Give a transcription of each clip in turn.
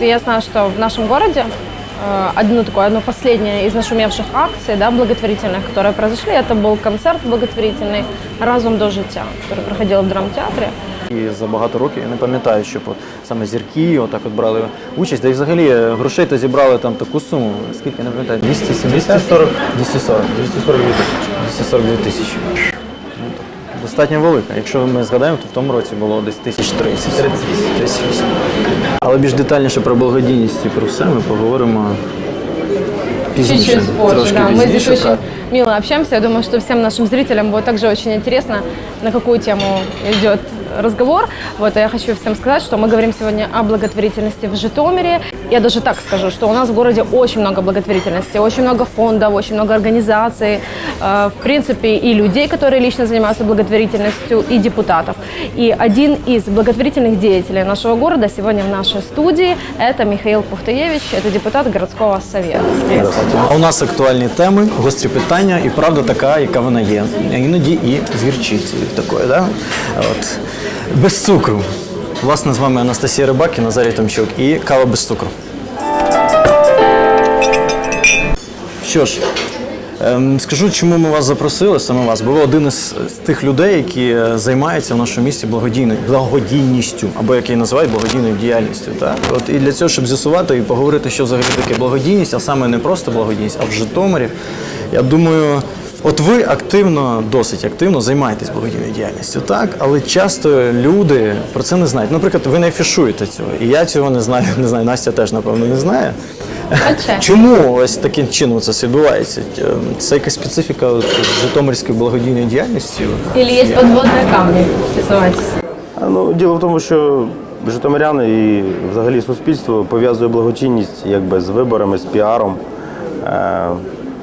благотворительности. Я знаю, что в нашем городе э, одну такую, одну последнюю из нашумевших акций, да, благотворительных, которые произошли, это был концерт благотворительный «Разум до життя», который проходил в драмтеатрі. І за багато років я не пам'ятаю, щоб от саме зірки отак от брали участь. Да і взагалі е, грошей то зібрали там таку суму. Скільки я не пам'ятаю? 270? 240. 240. 242 тисячі. 242 тисячі. Достатньо велика. Якщо ми згадаємо, то в тому році було десь 1030. 38. Але більш детальніше про благодійність і про все ми поговоримо пізніше. Чуть-чуть позже, да. Мы здесь пізніше, очень мило общаемся. Я думаю, что всем нашим зрителям будет также очень интересно, на какую тему идет разговор. Вот, а я хочу всем сказать, что мы говорим сегодня о благотворительности в Житомире. Я даже так скажу, что у нас в городе очень много благотворительности, очень много фондов, очень много организаций, э, в принципе, и людей, которые лично занимаются благотворительностью, и депутатов. И один из благотворительных деятелей нашего города сегодня в нашей студии – это Михаил Пухтаевич, это депутат городского совета. А у нас актуальні теми, гострі питання, і правда така, яка вона є. А іноді і з гірчицею такою, да? От. Без цукру. Власне, з вами Анастасія Рибак і Назарій Томчук. І кава без цукру. Що ж, ем, скажу, чому ми вас запросили, саме вас. Бо ви один із тих людей, які е, займаються в нашому місті благодійністю, або як її називають благодійною діяльністю. Так? От і для цього, щоб з'ясувати і поговорити, що взагалі таке благодійність, а саме не просто благодійність, а в Житомирі. Я думаю, от ви активно, досить активно займаєтесь благодійною діяльністю, так? Але часто люди про це не знають. Наприклад, ви не афішуєте цього, і я цього не знаю. Не знаю, Настя теж напевно не знає. Отчасти. Чому ось таким чином це відбувається? Це якась специфіка Житомирської благодійної діяльності? Или есть подводные камни, признавайтесь. Ну, діло в тому, що житомиряни і взагалі суспільство пов'язує благочинність якби з виборами, з піаром.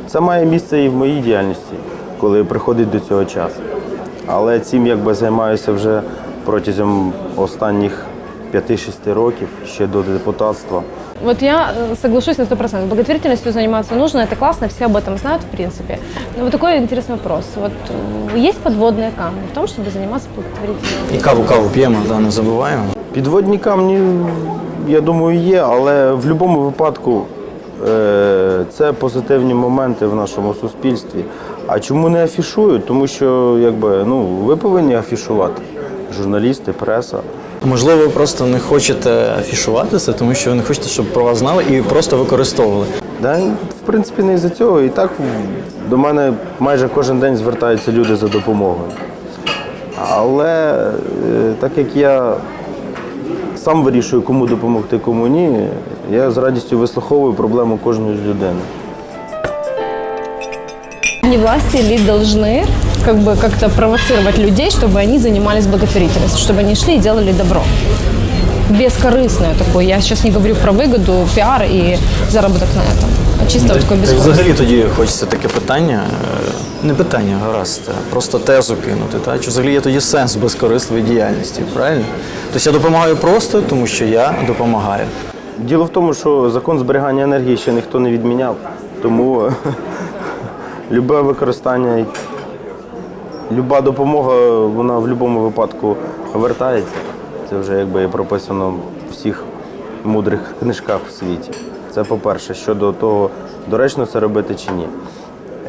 Е, Це має місце і в моїй діяльності, коли приходить до цього час. Але цим якби займаюся вже протягом останніх 5-6 років ще до депутатства. Вот я э, соглашусь на 100%. Благотворительностью заниматься нужно, это классно, все об этом знают, в принципе. Но вот такой интересный вопрос. Вот э, есть подводные камни в том, чтобы заниматься благотворительностью? І каву каву п'ємо, да, не забуваємо. Підводні камні, я думаю, є, але в будь-якому випадку е, це позитивні моменти в нашому суспільстві. А чому не афішують? Тому що якби, ну, ви повинні афішувати. Журналісти, преса. Можливо, ви просто не хочете афішуватися, тому що ви не хочете, щоб про вас знали і просто використовували. Да, в принципі, не із-за цього. І так до мене майже кожен день звертаються люди за допомогою. Але е, так як я сам вирішую, кому допомогти, кому ні, я з радістю вислуховую проблему кожної з людини. Не власти ли должны как бы как-то провоцировать людей, чтобы они занимались благотворительностью, чтобы они шли и делали добро? Бескорыстное такое. Я сейчас не говорю про выгоду, пиар и заработок на этом. А чисто вот такой Та й бескорыстный. Взагалі тоді хочеться таке питання, е, не питання, гаразд, а просто тезу кинути. Та? Чи взагалі є тоді сенс безкорисливої діяльності, правильно? Тобто я допомагаю просто, тому що я допомагаю. Діло в тому, що закон зберігання енергії ще ніхто не відміняв, тому любе використання, люба допомога, вона в будь-якому випадку вертається. Це вже якби і прописано в всіх мудрих книжках в світі. Це по-перше, щодо того, доречно це робити чи ні.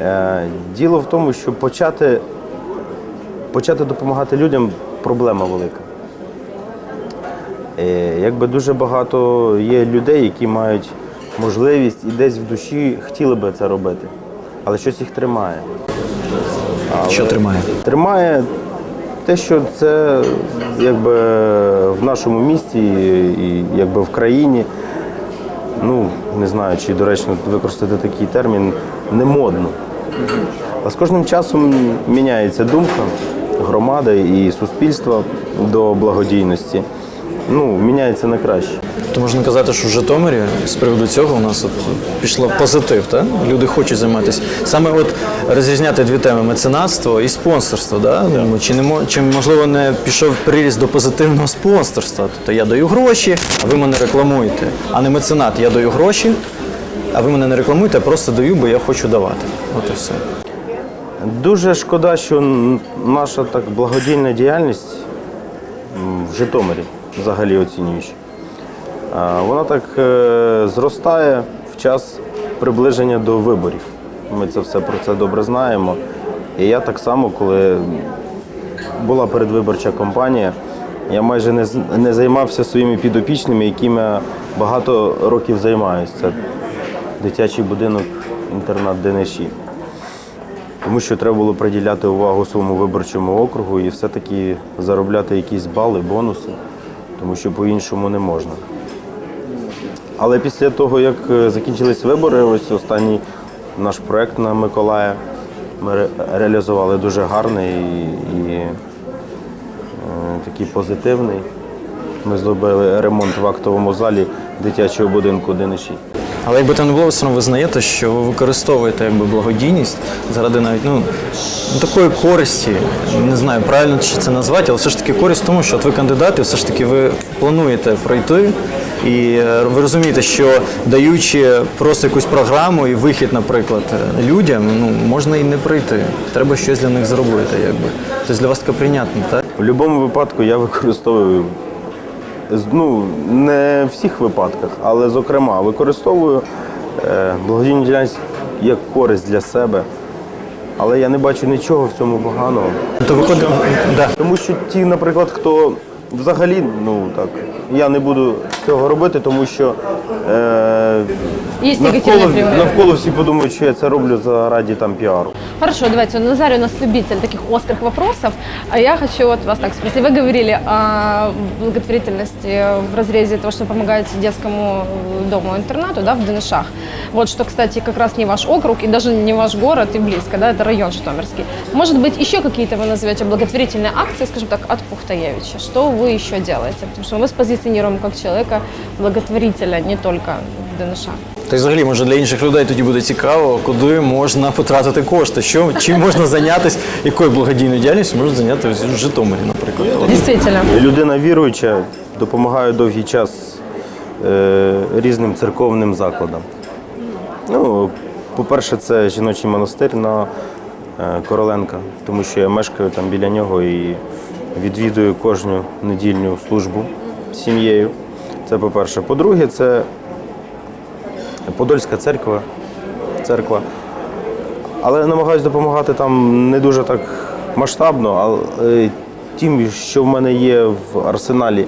Е, Діло в тому, що почати, почати допомагати людям проблема велика. Е, Якби дуже багато є людей, які мають можливість і десь в душі хотіли би це робити, але щось їх тримає. Що тримає? Тримає те, що це якби в нашому місті і якби в країні, ну не знаю, чи доречно використати такий термін, не модно. А з кожним часом міняється думка громади і суспільства до благодійності. Ну, міняється на краще. То можна казати, що в Житомирі з приводу цього у нас от пішло позитив, так? Люди хочуть займатися. Саме от розрізняти дві теми меценатство і спонсорство. Да? Ну, Чи, не, чи можливо не пішов приріст до позитивного спонсорства? Тобто я даю гроші, а ви мене рекламуєте. А не меценат, я даю гроші, а ви мене не рекламуєте, а просто даю, бо я хочу давати. От і все. Дуже шкода, що наша так благодійна діяльність в Житомирі, взагалі оцінюючи, Вона так е, зростає в час приближення до виборів. Ми це все про це добре знаємо. І я так само, коли була передвиборча кампанія, я майже не, не займався своїми підопічними, якими багато років займаюся. Це дитячий будинок, інтернат Дениші. Тому що треба було приділяти увагу своєму виборчому округу і все-таки заробляти якісь бали, бонуси, тому що по-іншому не можна. Але після того, як е, закінчились вибори, ось останній наш проєкт на Миколая ми ре- реалізували дуже гарний і, і е, такий позитивний. Ми зробили ремонт в актовому залі дитячого будинку Дениші. Але якби там не було, все одно визнаєте, що ви використовуєте якби благодійність заради навіть ну, такої користі. Не знаю, правильно чи це назвати, але все ж таки користь тому, що от ви кандидат, і все ж таки ви плануєте пройти. І е, ви розумієте, що даючи просто якусь програму і вихід, наприклад, е, людям, ну можна і не прийти. Треба щось для них зробити, якби. Тобто для вас таке прийнятно, так? У будь-якому випадку я використовую ну, не в всіх випадках, але зокрема використовую е, благодійну діяльність як користь для себе. Але я не бачу нічого в цьому поганого. То виходить, да. Тому що ті, наприклад, хто взагалі, ну так, я не буду цього робити, тому що е, Есть навколо, негативные примеры. навколо всі подумають, що я це роблю заради там піару. Хорошо, давайте. Назарий у нас любитель таких острых вопросов. А я хочу вот вас так спросить. Вы говорили о благотворительности в разрезе того, что вы помогаете детскому дому-интернату да, в Денышах. Вот что, кстати, как раз не ваш округ и даже не ваш город и близко, да, это район Житомирский. Может быть, еще какие-то вы назовете благотворительные акции, скажем так, от Пухтаевича? Что вы еще делаете? Потому что мы вас позиционируем как человека благотворителя, не только в Денышах. Та й взагалі, може для інших людей тоді буде цікаво, куди можна потратити кошти, що чим можна зайнятися, якою благодійною діяльністю можна зайнятися в Житомирі, наприклад. Действительно. Людина віруюча допомагає довгий час е, різним церковним закладам. Ну, по-перше, це жіночий монастир на е, Короленка, тому що я мешкаю там біля нього і відвідую кожну недільну службу сім'єю. Це по-перше. По-друге, це Подольська церква. церква. Але намагаюся допомагати там не дуже так масштабно, але тим, що в мене є в арсеналі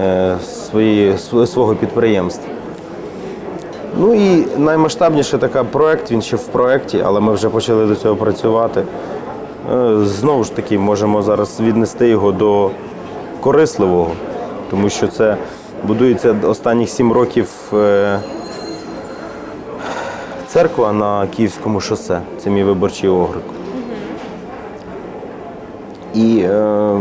е, своєї, св- свого підприємства. Ну і наймасштабніше така проект, він ще в проєкті, але ми вже почали до цього працювати. Е, Знову ж таки, можемо зараз віднести його до корисливого, тому що це будується останніх сім років е, церква на Київському шосе. Це мій виборчий округ. І е,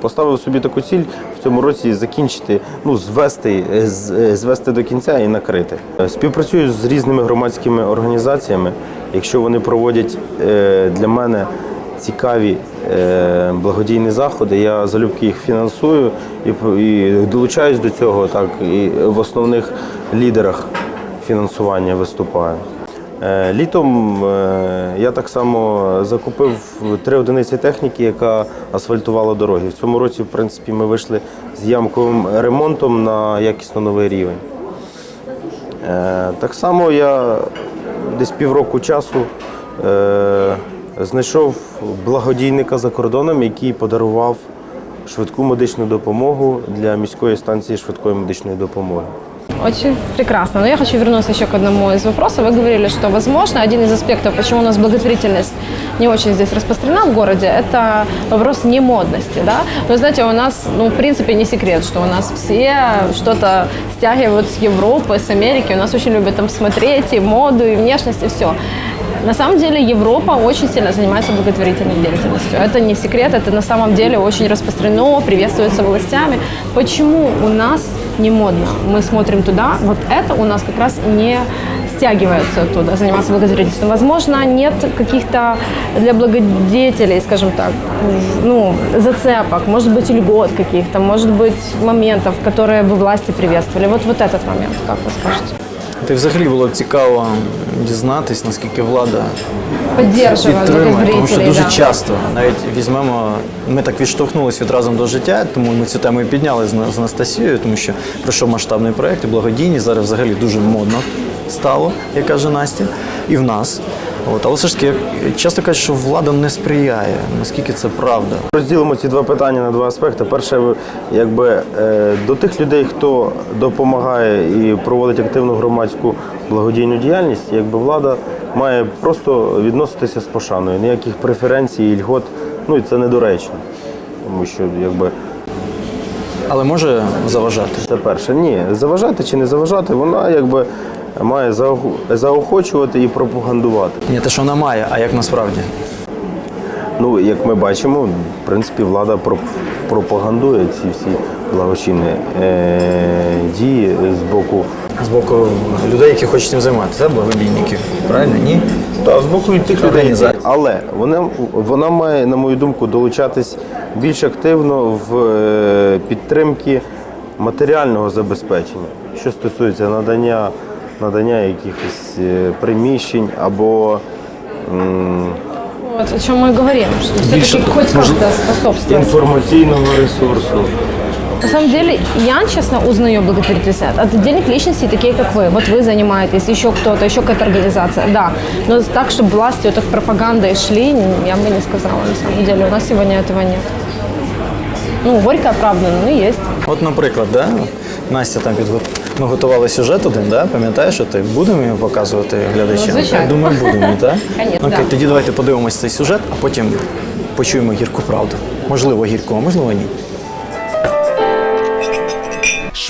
поставив собі таку ціль в цьому році закінчити, ну, звести, е, е, звести до кінця і накрити. Співпрацюю з різними громадськими організаціями. Якщо вони проводять е, для мене цікаві е, благодійні заходи, я залюбки їх фінансую і, долучаюсь до цього, так і в основних лідерах фінансування виступаю. Е, Літом е, я так само закупив три одиниці техніки, яка асфальтувала дороги. В цьому році, в принципі, ми вийшли з ямковим ремонтом на якісно новий рівень. Так само я десь півроку часу знайшов благодійника за кордоном, який подарував швидку медичну допомогу для міської станції швидкої медичної допомоги. Очень прекрасно. Но я хочу вернуться еще к одному из вопросов. Вы говорили, что, возможно, один из аспектов, почему у нас благотворительность не очень здесь распространена в городе, это вопрос немодности. Да? Но, знаете, у нас, ну, в принципе, не секрет, что у нас все что-то стягивают с Европы, с Америки. У нас очень любят там смотреть и моду, и внешность, и все. На самом деле Европа очень сильно занимается благотворительной деятельностью. Это не секрет, это на самом деле очень распространено, приветствуется властями. Почему у нас не модно? Мы смотрим туда, вот это у нас как раз не стягивается оттуда, заниматься благотворительностью. Возможно, нет каких-то для благодетелей, скажем так, ну, зацепок, может быть, льгот каких-то, может быть, моментов, которые бы власти приветствовали. Вот, вот этот момент, как вы скажете? Та й взагалі було цікаво дізнатись, наскільки влада підтримує, тому що дуже часто навіть візьмемо, ми так відштовхнулися від разом до життя, тому ми цю тему і підняли з, з Анастасією, тому що пройшов масштабний проект, і благодійність зараз взагалі дуже модно стало, як каже Настя, і в нас. От, але все ж таки, часто кажуть, що влада не сприяє. Наскільки це правда? Розділимо ці два питання на два аспекти. Перше, якби е, до тих людей, хто допомагає і проводить активну громадську благодійну діяльність, якби влада має просто відноситися з пошаною. Ніяких преференцій, і льгот, ну і це недоречно. Тому що якби Але може заважати. це перше. Ні, заважати чи не заважати, вона якби має заохочувати і пропагандувати. Не те, що вона має, а як насправді. Ну, як ми бачимо, в принципі, влада про- пропагандує ці всі благочинні е- дії з боку. З боку людей, які хочуть цим займатися, благодійників. Правильно? Ні? Та з боку тих людей, але вона, вона має, на мою думку, долучатись більш активно в е, підтримки матеріального забезпечення, що стосується надання, надання якихось е, приміщень або м, Вот, о чем мы и говорим, что все-таки хоть как-то способствует. інформаційного ресурсу. На самом деле, я, честно, узнаю благотворительность от отдельных личностей, такие как вы. Вот вы занимаетесь, еще кто-то, еще какая-то организация, да. Но так, чтобы власти вот так пропагандой шли, я бы не сказала, на самом деле. У нас сегодня этого нет. Ну, горько оправдано, но есть. От, наприклад, да? Настя там підго... Ми готували сюжет один, да? пам'ятаєш, що ти будемо його показувати глядачам? Ну, звичайно. Я думаю, будемо, так? Конечно, Окей, да. тоді давайте подивимось цей сюжет, а потім почуємо гірку правду. Можливо, гірку, а можливо, ні.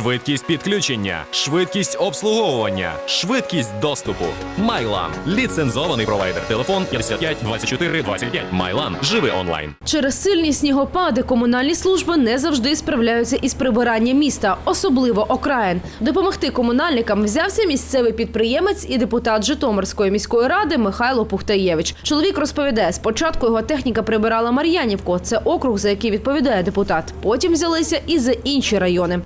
Швидкість підключення, швидкість обслуговування, швидкість доступу. Майлан ліцензований провайдер. Телефон 55 24 25. Майлан. Живи онлайн. Через сильні снігопади комунальні служби не завжди справляються із прибиранням міста, особливо окраїн. Допомогти комунальникам взявся місцевий підприємець і депутат Житомирської міської ради Михайло Пухтаєвич. Чоловік розповідає, спочатку його техніка прибирала Мар'янівку. Це округ, за який відповідає депутат. Потім взялися і за інші райони.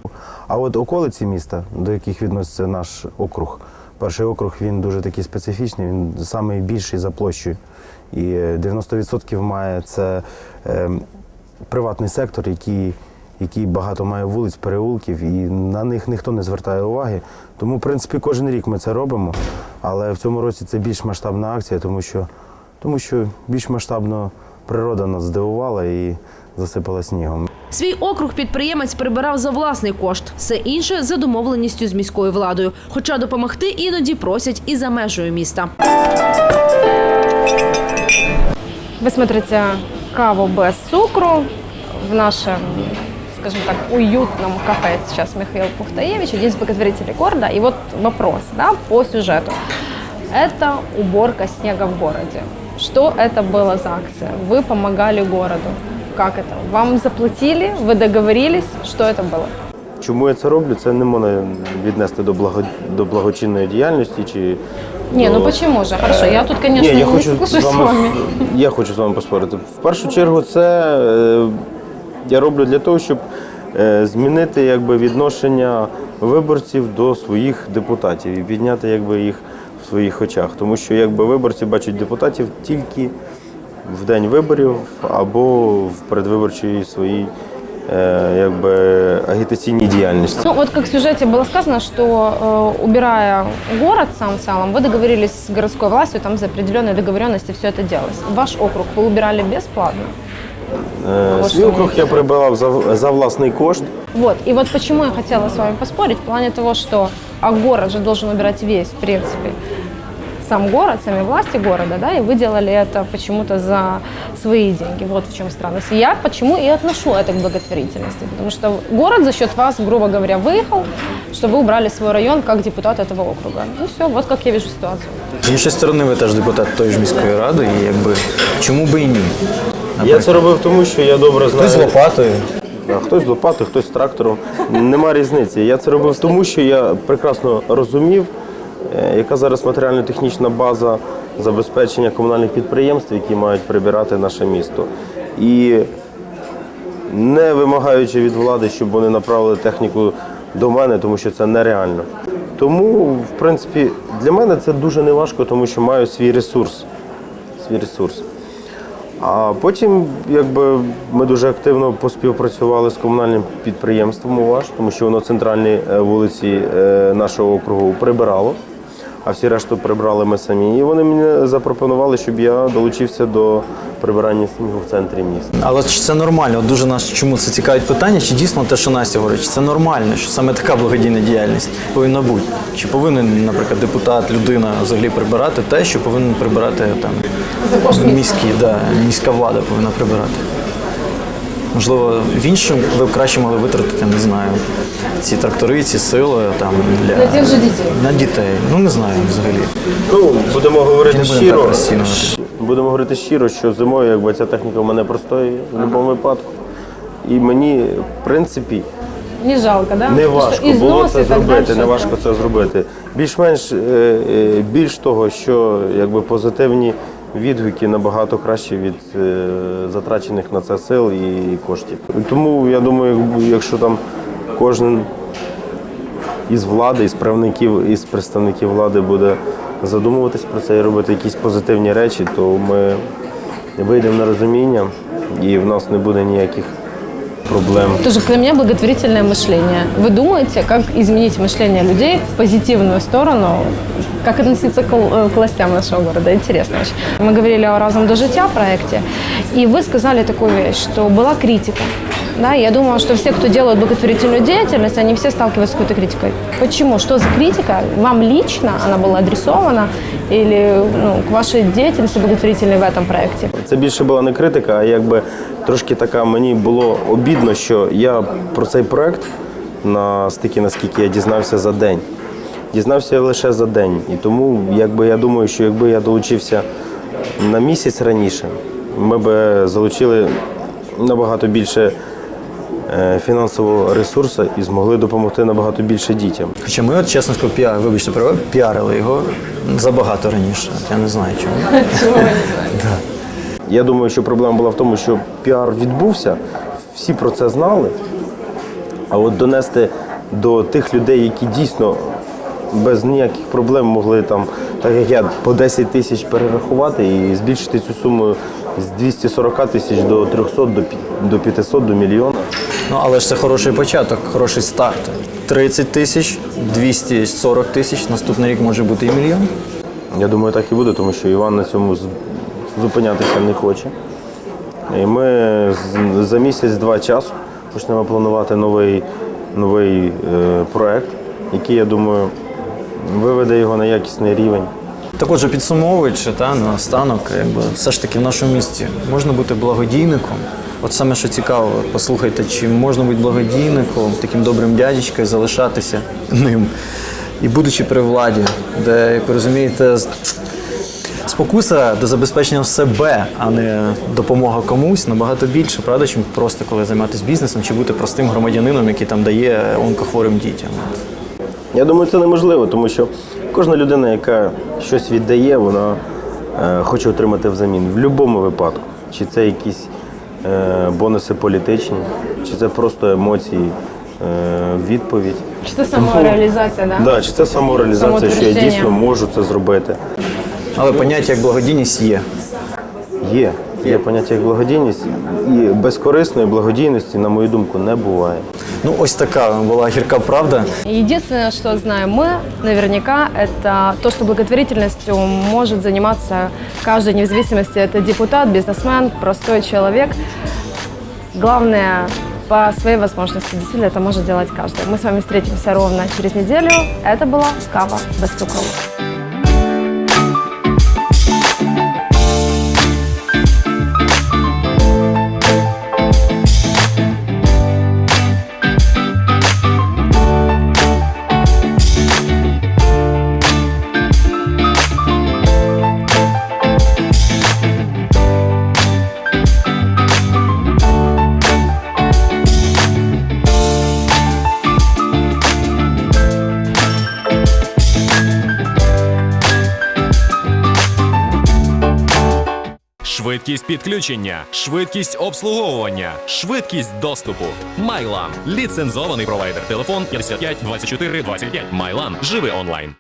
А от околиці міста, до яких відноситься наш округ, перший округ він дуже такий специфічний, він найбільший за площею. І е, 90% має це е, приватний сектор, який, який багато має вулиць, переулків, і на них ніхто не звертає уваги. Тому, в принципі, кожен рік ми це робимо. Але в цьому році це більш масштабна акція, тому що, тому що більш масштабно природа нас здивувала і засипала снігом. Свій округ підприємець прибирав за власний кошт, все інше за домовленістю з міською владою. Хоча допомогти іноді просять і за межею міста. Вы смотрите каву без цукру в нашем, скажем так, уютном кафе сейчас Михаил Пухтаевич, один из благотворителей города. И вот вопрос да, по сюжету. Это уборка снега в городе. Что это было за акция? Вы помогали городу. Как это? Вам заплатили? Вы договорились? Что это было? Чому я це роблю? Це не можна віднести до благо до благочинної діяльності чи Не, ну до- почему же? Хорошо, я тут, конечно, Ні, я не хочу соглашусь з с вами, вами. Я хочу з вами поспорити. В першу чергу, це е, я роблю для того, щоб е, змінити якби, відношення виборців до своїх депутатів і підняти якби, їх в своїх очах. Тому що якби, виборці бачать депутатів тільки в день виборів або в передвиборчій своїй е, якби, агітаційній діяльності. Ну, вот как в сюжете было сказано, что э, убирая город сам в целом, вы договорились с городской властью, там за определенные договоренности все это делалось. Ваш округ вы убирали бесплатно. Е, Вот Свій что округ я прибирав за, за власний кошт. Вот. И вот почему я хотела с вами поспорить, в плане того, что а город же должен убирать весь, в принципе, сам город, сами власти города, да, и вы делали это почему-то за свои деньги. Вот в чем странность. И я почему и отношу это к благотворительности. Потому что город за счет вас, грубо говоря, выехал, что вы убрали свой район как депутат этого округа. Ну все, вот как я вижу ситуацию. З іншої сторони, ви теж депутат тої ж міської ради, і якби чому би і ні? Я це робив тому, що я добре знаю. Хтось з лопатою. А Хтось з лопатою, хтось з трактором. Нема різниці. Я це робив тому, що я прекрасно розумів, е, яка зараз матеріально-технічна база забезпечення комунальних підприємств, які мають прибирати наше місто. І не вимагаючи від влади, щоб вони направили техніку до мене, тому що це нереально. Тому, в принципі, для мене це дуже неважко, тому що маю свій ресурс. Свій ресурс. А потім, якби ми дуже активно поспівпрацювали з комунальним підприємством УВАЖ, тому що воно центральні е, вулиці е, нашого округу прибирало, а всі решту прибрали ми самі. І вони мені запропонували, щоб я долучився до прибирання снігу в центрі міста. Але чи це нормально? От дуже нас чому це цікавить питання? Чи дійсно те, що Настя говорить, чи це нормально, що саме така благодійна діяльність повинна бути? Чи повинен, наприклад, депутат, людина взагалі прибирати те, що повинен прибирати там міські, да, міська влада повинна прибирати? Можливо, в іншому ви б краще могли витратити, не знаю, ці трактори, ці сили там для, Для тех же детей. на дітей. Ну не знаю взагалі. Ну, будемо говорити Не будемо щиро. так. Будемо говорити щиро, що зимою, якби ця техніка в мене простоює в будь-якому випадку. І мені, в принципі, Не жалко, да? не важко було це зробити. Не важко це зробити. Більш-менш е, е, більш того, що якби позитивні відгуки набагато краще від е, затрачених на це сил і коштів. Тому я думаю, якщо там кожен із влади, із правників, із представників влади буде задумуватись про це і робити якісь позитивні речі, то ми вийдемо на розуміння і в нас не буде ніяких проблем. Тоже для меня благотворительное мышление. Вы думаете, как изменить мышление людей в позитивную сторону? Как относиться к, л- э, к властям нашего города? Интересно очень. Мы говорили о «Разом до життя» проекте, и вы сказали такую вещь, что была критика. Да, я думаю, что все, кто делают благотворительную деятельность, они все сталкиваются с какой-то критикой. Почему? Что за критика? Вам лично она была адресована или ну, к вашей деятельности благотворительной в этом проекте? Це більше була не критика, а якби трошки така мені було обідно, що я про цей проект на настільки, наскільки я дізнався за день. Дізнався лише за день. І тому якби я думаю, що якби я долучився на місяць раніше, ми б залучили набагато більше фінансового ресурсу і змогли допомогти набагато більше дітям. Хоча ми, от чесно скажу, піар, вибачте, піарили його забагато раніше. Я не знаю чому. Я думаю, що проблема була в тому, що піар відбувся, всі про це знали. А от донести до тих людей, які дійсно без ніяких проблем могли там, так як я, по 10 тисяч перерахувати і збільшити цю суму з 240 тисяч до 300, до пі- до 500, до мільйона. Ну, але ж це хороший початок, хороший старт. 30 тисяч, 240 тисяч, наступний рік може бути і мільйон. Я думаю, так і буде, тому що Іван на цьому зупинятися не хоче. І ми за місяць-два часу почнемо планувати новий, новий е, проект, який, я думаю, виведе його на якісний рівень. Так отже, підсумовуючи, та, наостанок, якби, все ж таки в нашому місті можна бути благодійником. От саме що цікаво, послухайте, чи можна бути благодійником, таким добрим дядечкою, залишатися ним. І будучи при владі, де, як ви розумієте, спокуса до забезпечення себе, а не допомога комусь, набагато більше, правда, чим просто коли займатися бізнесом чи бути простим громадянином, який там дає онкохворим дітям. Я думаю, це неможливо, тому що кожна людина, яка щось віддає, вона е, хоче отримати взамін в будь-якому випадку. Чи це якісь бонуси політичні, чи це просто емоції, е, відповідь. Что самореализация, да? Да, чи це самореалізація, що я дійсно можу це зробити. Але поняття як благодійність є. Є. Є поняття як благодійність, і безкорисної благодійності, на мою думку, не буває. Ну, ось така була гірка правда. Единственное, что знаем мы наверняка, это то, что благотворительностью может заниматься каждый, вне зависимости, это депутат, бизнесмен, простой человек. Главное, по своей возможности, действительно, это может делать каждый. Мы с вами встретимся ровно через неделю. Это была Кава без швидкість підключення, швидкість обслуговування, швидкість доступу. Майлан ліцензований провайдер. Телефон 55 24 25. Майлан. Живи онлайн.